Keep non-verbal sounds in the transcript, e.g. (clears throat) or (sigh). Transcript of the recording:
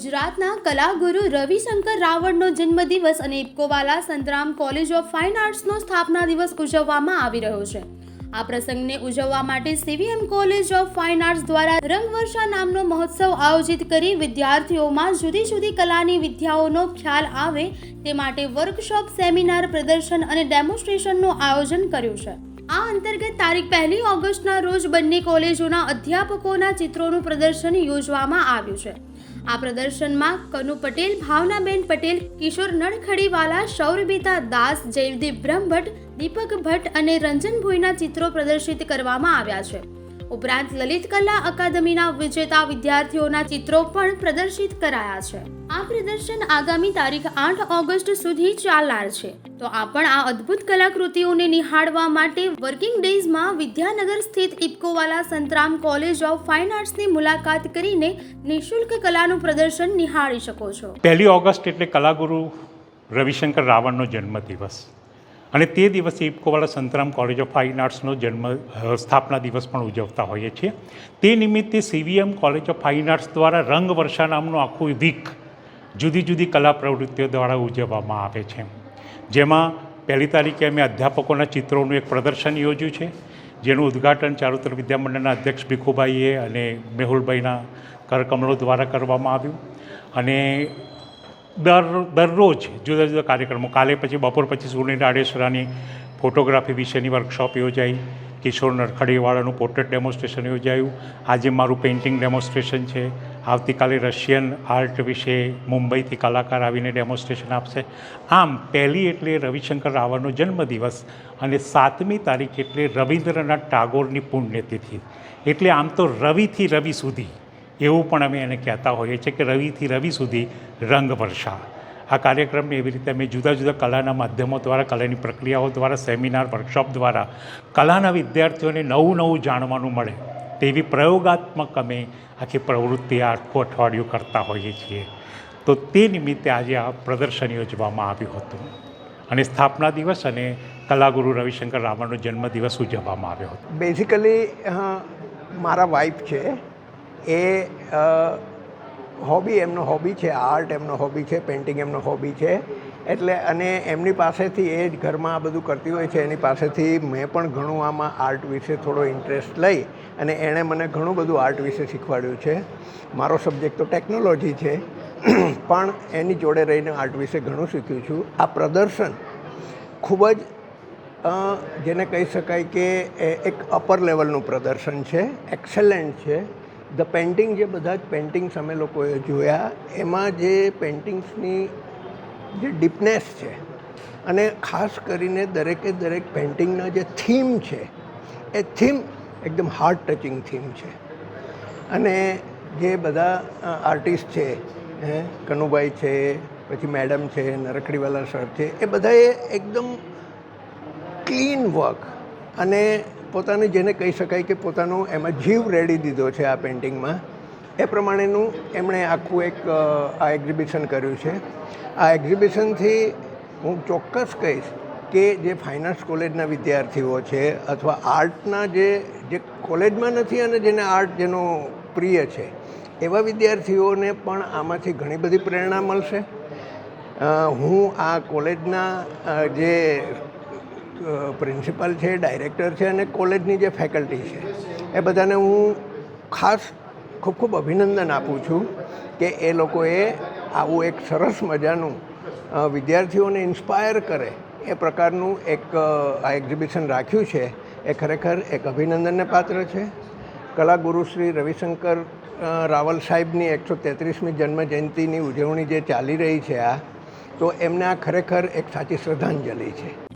ગુજરાતના કલાગુરુ રવિશંકર રાવળનો જન્મદિવસ અને Ipcowala Santram college of fine આર્ટ્સનો સ્થાપના દિવસ ઉજવવામાં આવી રહ્યો છે. આ પ્રસંગને ઉજવવા માટે CVM college of fine arts દ્વારા રંગવર્ષા નામનો મહોત્સવ આયોજિત કરી વિદ્યાર્થીઓમાં જુદી જુદી કલાની વિદ્યાઓનો ખ્યાલ આવે તે માટે વર્કશોપ, સેમિનાર, પ્રદર્શન અને ડેમોન્સ્ટ્રેશનનું આયોજન કર્યું છે. આ અંતર્ગત તારીખ પહેલી ઓગસ્ટના રોજ બંને કોલેજોના અધ્યાપકોના ચિત્રોનું પ્રદર્શન યોજવામાં આવ્યું છે. આ પ્રદર્શનમાં કનુ પટેલ, ભાવનાબેન પટેલ, કિશોર નળખડીવાલા શૌરબીતા દાસ, જયદીપ બ્રહ્મભટ્ટ, દીપક ભટ્ટ અને રંજન ભોઈના ચિત્રો પ્રદર્શિત કરવામાં આવ્યા છે. ઉપરાંત લલિત કલા અકાદમીના વિજેતા વિદ્યાર્થીઓના ચિત્રો પણ પ્રદર્શિત કરાયા છે. આ પ્રદર્શન આગામી તારીખ આઠ ઓગસ્ટ સુધી ચાલનાર છે. તો આ પણ આ અદ્ભુત કલાકૃતિઓને નિહાળવા માટે વર્કિંગ ડેઝમાં વિદ્યાનગર સ્થિત Ipcowala Santram college of fine આર્ટ્સની મુલાકાત કરીને નિઃશુલ્ક કલાનું પ્રદર્શન નિહાળી શકો છો. પહેલી ઓગસ્ટ એટલે કલાગુરુ રવિશંકર રાવણનો જન્મદિવસ. અને તે દિવસે Ipcowala Santram college of fine આર્ટ્સનો જન્મ સ્થાપના દિવસ પણ ઉજવતા હોઈએ છીએ. તે નિમિત્તે CVM college of fine arts દ્વારા રંગ વર્ષા નામનું આખું વીક જુદી જુદી કલા પ્રવૃત્તિઓ દ્વારા ઉજવવામાં આવે છે. જેમાં પહેલી તારીખે અમે અધ્યાપકોના ચિત્રોનું એક પ્રદર્શન યોજ્યું છે, જેનું ઉદ્ઘાટન ચારુતર વિદ્યામંડળના અધ્યક્ષ ભીખુભાઈએ અને મેહુલભાઈના કરકમલો દ્વારા કરવામાં આવ્યું. અને દર, દરરોજ જુદા જુદા કાર્યક્રમો. કાલે પછી, બપોર પછી સુનિલ આડેસરાની ફોટોગ્રાફી વિશેની વર્કશોપ યોજાઈ. કિશોર નરખડીવાળાનું પોર્ટ્રેટ ડેમોન્સ્ટ્રેશન યોજાયું. આજે મારું પેઇન્ટિંગ ડેમોન્સ્ટ્રેશન છે. આવતીકાલે રશિયન આર્ટ વિશે મુંબઈથી કલાકાર આવીને ડેમોન્સ્ટ્રેશન આપશે. આમ, પહેલી એટલે રવિશંકર રાવળનો જન્મદિવસ અને સાતમી તારીખ એટલે રવિન્દ્રનાથ ટાગોરની પુણ્યતિથિ. એટલે આમ તો રવિથી રવિ સુધી એવું પણ અમે એને કહેતા હોઈએ છીએ કે રવિથી રવિ સુધી રંગ વર્ષા. આ કાર્યક્રમને એવી રીતે અમે જુદા જુદા કલાના માધ્યમો દ્વારા, કલાની પ્રક્રિયાઓ દ્વારા, સેમિનાર, વર્કશોપ દ્વારા કલાના વિદ્યાર્થીઓને નવું નવું જાણવાનું મળે તેવી પ્રયોગાત્મક અમે આખી પ્રવૃત્તિ આખું અઠવાડિયું કરતા હોઈએ છીએ. તો તે નિમિત્તે આજે આ પ્રદર્શન યોજવામાં આવ્યું હતું અને સ્થાપના દિવસ અને કલાગુરુ રવિશંકર રાવણનો જન્મદિવસ ઉજવવામાં આવ્યો હતો. બેઝિકલી મારા વાઈફ છે. એ હોબી એમનો હોબી છે આર્ટ એમનો હોબી છે પેઇન્ટિંગ એમનો હોબી છે. એટલે અને એમની પાસેથી એ જ ઘરમાં આ બધું કરતી હોય છે, એની પાસેથી મેં પણ ઘણું આમાં આર્ટ વિશે થોડો ઇન્ટરેસ્ટ લઈ અને એણે મને ઘણું બધું આર્ટ વિશે શીખવાડ્યું છે. મારો સબ્જેક્ટ તો ટેકનોલોજી છે, (clears throat) પણ એની જોડે રહીને આર્ટ વિશે ઘણું શીખ્યું છું. આ પ્રદર્શન ખૂબ જ જેને કહી શકાય કે એક અપર લેવલનું પ્રદર્શન છે એક્સેલન્ટ છે. ધ પેઇન્ટિંગ જે બધા જ પેઇન્ટિંગ્સ અમે લોકોએ જોયા, એમાં જે પેઇન્ટિંગ્સની જે ડીપનેસ છે અને ખાસ કરીને દરેકે દરેક પેઇન્ટિંગના જે થીમ છે, એ થીમ એકદમ હાર્ટ ટચિંગ થીમ છે. અને જે બધા આર્ટિસ્ટ છે કનુભાઈ છે, પછી મેડમ છે, નરખડીવાલા સર છે, એ બધાએ એકદમ ક્લીન વર્ક અને પોતાને જેને કહી શકાય કે પોતાનો એમાં જીવ રેડી દીધો છે આ પેઇન્ટિંગમાં એ પ્રમાણેનું એમણે આખું એક આ એક્ઝિબિશન કર્યું છે. આ એક્ઝિબિશનથી હું ચોક્કસ કહીશ કે જે ફાઇનાન્સ કોલેજના વિદ્યાર્થીઓ છે અથવા આર્ટના જે જે કોલેજમાં નથી અને જેને આર્ટ જેનો પ્રિય છે, એવા વિદ્યાર્થીઓને પણ આમાંથી ઘણી બધી પ્રેરણા મળશે. હું આ કોલેજના જે પ્રિન્સિપાલ છે, ડાયરેક્ટર છે અને કોલેજની જે ફેકલ્ટી છે, એ બધાને હું ખાસ ખૂબ ખૂબ અભિનંદન આપું છું કે એ લોકોએ આવું એક સરસ મજાનું વિદ્યાર્થીઓને ઇન્સ્પાયર કરે એ પ્રકારનું એક આ એક્ઝિબિશન રાખ્યું છે. એ ખરેખર એક અભિનંદનને પાત્ર છે. કલાગુરુ શ્રી રવિશંકર રાવલ સાહેબની એકસો તેત્રીસમી જન્મ જયંતિની ઉજવણી જે ચાલી રહી છે આ, તો એમને આ ખરેખર એક સાચી શ્રદ્ધાંજલિ છે.